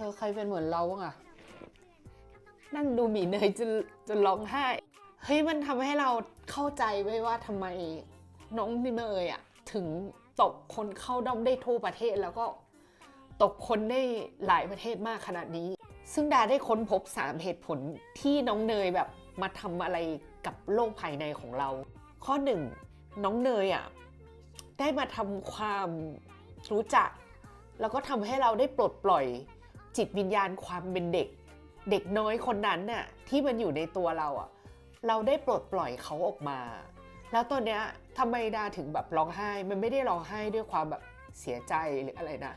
ธอใครเป็นเหมือนเราบ้างอะนั่งดูหมีเนยจนจนร้องไห้ เฮ้ยมันทำให้เราเข้าใจไว้ว่าทำไมน้องเนยอะถึงตกคนเข้าด้อมได้ทั่วประเทศแล้วก็ตกคนได้หลายประเทศมากขนาดนี้ ซึ่งดาได้ค้นพบ 3 เหตุผลที่น้องเนยแบบมาทำอะไรกับโลกภายในของเรา ข้อหนึ่งน้องเนยอะได้มาทำความรู้จัก แล้วก็ทำให้เราได้ปลดปล่อย จิตวิญญาณความเป็นเด็ก เด็กน้อยคนนั้นน่ะที่มันอยู่ในตัวเราอะเราได้ปลดปล่อยเขาออกมา แล้วตอนเนี้ยทำไมดาถึงแบบร้องไห้ มันไม่ได้ร้องไห้ด้วยความแบบเสียใจหรืออะไรนะ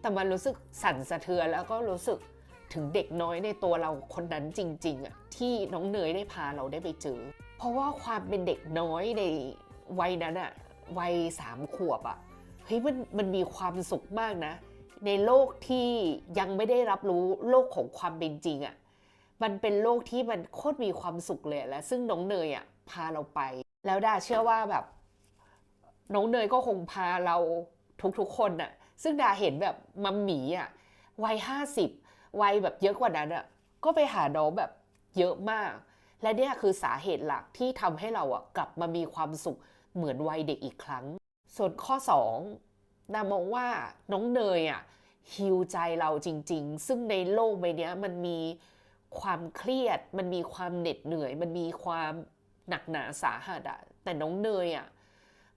แต่มันรู้สึกสั่นสะเทือนแล้วก็รู้สึกถึงเด็กน้อยในตัวเราคนนั้นจริงๆอะที่น้องเนยได้พาเราได้ไปเจอ เพราะว่าความเป็นเด็กน้อยในวัยนั้นอะวัยสามขวบอะเฮ้ยมันมันมีความสุขมากนะ ในโลกที่ยังไม่ได้รับรู้โลกของความเป็นจริงอะ่ะมันเป็นโลกที่มันโคตรมีความสุขเลยและซึ่งน้องเนยอะ่ะพาเราไป แล้วดาเชื่อว่าแบบ น้องเนยก็คงพาเราทุกๆคนอะ่ะ ซึ่งดาเห็นแบบมัมหมีอะ่ะวัยห้าสิบวัยแบบเยอะกว่านั้นอะ่ะก็ไปหาน้องแบบเยอะมาก และเนี่ยคือสาเหตุหลักที่ทำให้เราอะกลับมามีความสุขเหมือนวัยเด็กอีกครั้ง ส่วนข้อ 2 นามองว่าน้องเนยอะฮิวใจเราจริง ๆ ซึ่งในโลกใบนี้มันมีความเครียด มันมีความเหน็ดเหนื่อย มันมีความหนักหนาสาหัสอะแต่น้องเนยอะ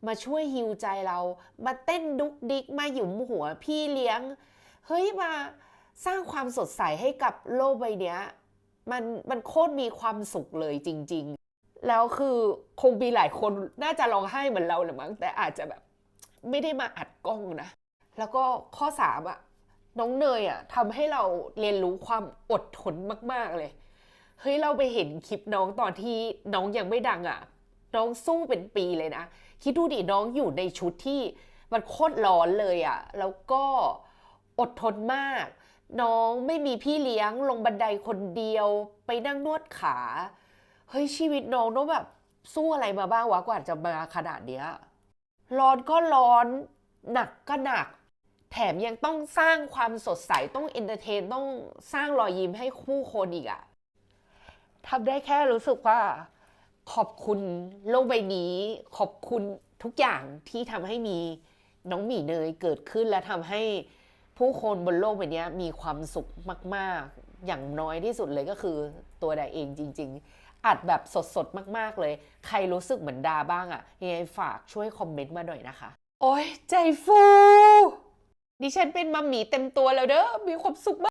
มาช่วยฮิวใจเรา มาเต้นดุกดิกมาหยุมหัวพี่เลี้ยง เฮ้ยมาสร้างความสดใสให้กับโลกใบนี้มันมันโคตรมีความสุขเลยจริง ๆ แล้วคือคงมีหลายคนน่าจะร้องไห้เหมือนเราหรือมั้งแต่อาจจะแบบ ไม่ได้มาอัดกล้องนะ แล้วก็ข้อสามอะน้องเนยอะทำให้เราเรียนรู้ความอดทนมาก ๆเลย เฮ้ย เราไปเห็นคลิปน้องตอนที่น้องยังไม่ดังอะน้องสู้เป็นปีเลยนะ คิดดูดิน้องอยู่ในชุดที่มันโคตรร้อนเลยอะแล้วก็อดทนมาก น้องไม่มีพี่เลี้ยงลงบันไดคนเดียว ไปนั่งนวดขา เฮ้ยชีวิตน้องต้องแบบสู้อะไรมาบ้างวะกว่าจะมาขนาดเนี้ย ร้อนก็ร้อน หนักก็หนัก แถมยังต้องสร้างความสดใส ต้องเอนเตอร์เทน ต้องสร้างรอยยิ้มให้คู่คนอีกอะทำได้แค่รู้สึกว่า ขอบคุณโลกใบนี้ ขอบคุณทุกอย่างที่ทำให้มีน้องหมีเนยเกิดขึ้นและทำให้ผู้คนบนโลกใบนี้มีความสุขมาก ๆ อย่างน้อยที่สุดเลยก็คือตัวดาเองจริง ๆ อัดแบบสดๆ มากๆเลย ใครรู้สึกเหมือนดาบ้างอะ่ะยังไงฝากช่วยคอมเมนต์มาหน่อยนะคะ โอ้ยใจฟู ดิฉันเป็นมัมหมีเต็มตัวแล้วเด้อมีความสุขมาก